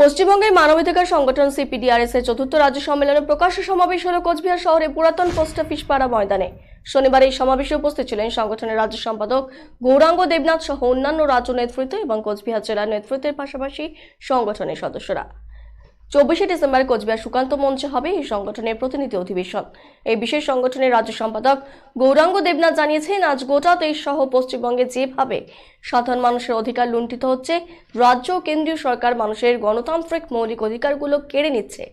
পশ্চিমবঙ্গের মানবাধিকার সংগঠন সিপিডিআরএস এর চতুর্থ রাজ্য সম্মেলনে প্রকাশ্য সমাবেশ হল কোচবিহার শহরে পুরাতন পোস্ট অফিস পাড়া ময়দানে। শনিবার এই সমাবেশে উপস্থিত ছিলেন সংগঠনের রাজ্য সম্পাদক গৌরাঙ্গ দেবনাথ সহ অন্যান্য রাজ্য নেতৃত্ব এবং কোচবিহার জেলার নেতৃত্বের পাশাপাশি সংগঠনের সদস্যরা। চব্বিশে ডিসেম্বর কোচবিহার সুকান্ত মঞ্চে হবে এই সংগঠনের প্রতিনিধি অধিবেশন। এই বিশেষ সংগঠনের রাজ্য সম্পাদক গৌরাঙ্গ দেবনাথ জানিয়েছেন, আজ গোটা দেশ সহ পশ্চিমবঙ্গে যেভাবে সাধারণ মানুষের অধিকার লুণ্ঠিত হচ্ছে, রাজ্য ও কেন্দ্রীয় সরকার মানুষের গণতান্ত্রিক মৌলিক অধিকারগুলো কেড়ে নিচ্ছে।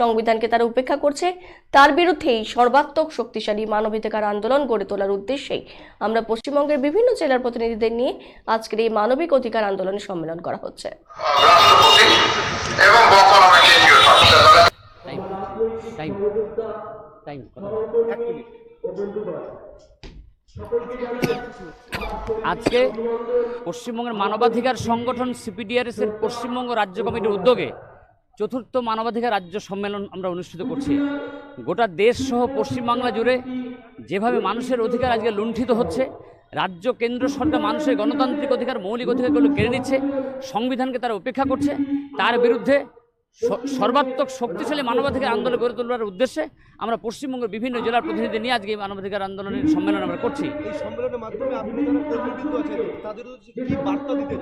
সংবিধানকে তারা উপেক্ষা করছে, তার বিরুদ্ধেই সর্বাত্মক শক্তিশালী মানবাধিকার আন্দোলন গড়ে তোলার উদ্দেশ্যেই। আমরা পশ্চিমবঙ্গের বিভিন্ন জেলার প্রতিনিধিদের নিয়ে আজকের এই মানবিক অধিকার আন্দোলনে সম্মেলন করা হচ্ছে। টাইম আজকে পশ্চিমবঙ্গের মানবাধিকার সংগঠন সিপিডিআরএস এর পশ্চিমবঙ্গ রাজ্য কমিটির উদ্যোগে চতুর্থ মানবাধিকার রাজ্য সম্মেলন আমরা অনুষ্ঠিত করছি। গোটা দেশ সহ পশ্চিমবাংলা জুড়ে যেভাবে মানুষের অধিকার আজকে লুণ্ঠিত হচ্ছে রাজ্য কেন্দ্র সরকার মানুষের গণতান্ত্রিক অধিকার মৌলিক অধিকারগুলো কেড়ে নিচ্ছে সংবিধানকে তারা উপেক্ষা করছে তার বিরুদ্ধে সর্বাত্মক শক্তিশালী মানবাধিকার আন্দোলন গড়ে তোলার উদ্দেশ্যে আমরা পশ্চিমবঙ্গের বিভিন্ন জেলার প্রতিনিধি নিয়ে আজকে মানবাধিকার আন্দোলনের সম্মেলন আমরা করছি?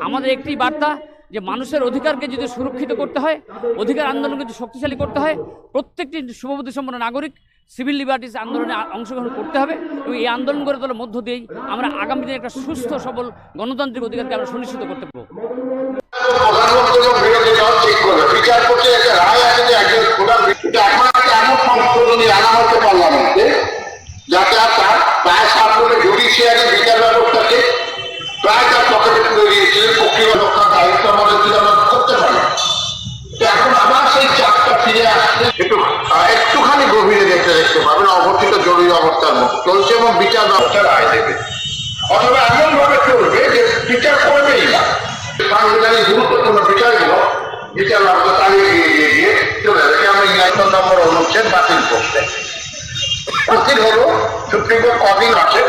আমাদের একটি বার্তা যে মানুষের অধিকারকে যদি সুরক্ষিত করতে হয় অধিকার আন্দোলনকে যদি শক্তিশালী করতে হয় প্রত্যেকটি শুভবুদ্ধি সম্পন্ন নাগরিক সিভিল লিবার্টিস আন্দোলনে অংশগ্রহণ করতে হবে এবং এই আন্দোলন গড়ে তোলার মধ্য দিয়েই আমরা আগামী দিনে একটা সুস্থ সবল গণতান্ত্রিক অধিকারকে আমরা সুনিশ্চিত করতে পারব প্রধানমন্ত্রী এবং বিরোধী দল ঠিক করবে। বিচার একটা রায় আছে যে একজন প্রধান একমাত্র এমন সংশোধনী আনা হচ্ছে পার্লামেন্টে যাতে আর তার প্রায় সাত করে জুডিশিয়ারি বিচার ব্যবস্থাকে প্রায় তার পকেটে তুলে দিয়েছিলেন প্রক্রিয়া রক্ষার দায়িত্ব আমাদের ছিল আমরা করতে পারি। এখন আবার সেই চাপটা ফিরে আসছে। একটু একটুখানি গভীরে দেখতে দেখতে পাবেন অঘটিত জরুরি অবস্থার মতো চলছে এবং বিচার ব্যবস্থা। রায় দেবে অথবা এমন ভাবে চলবে যে বিচার সাংবিধানিক গুরুত্বপূর্ণ বিষয়গুলো বিচার ব্যবস্থা দিয়ে দিয়ে দিয়ে চলে যাবে। আমি নিয়ন্ত্রণ নম্বর অনুচ্ছেদ বাতিল করতে বাতিল হলো সুপ্রিম কোর্ট কদিন আছে?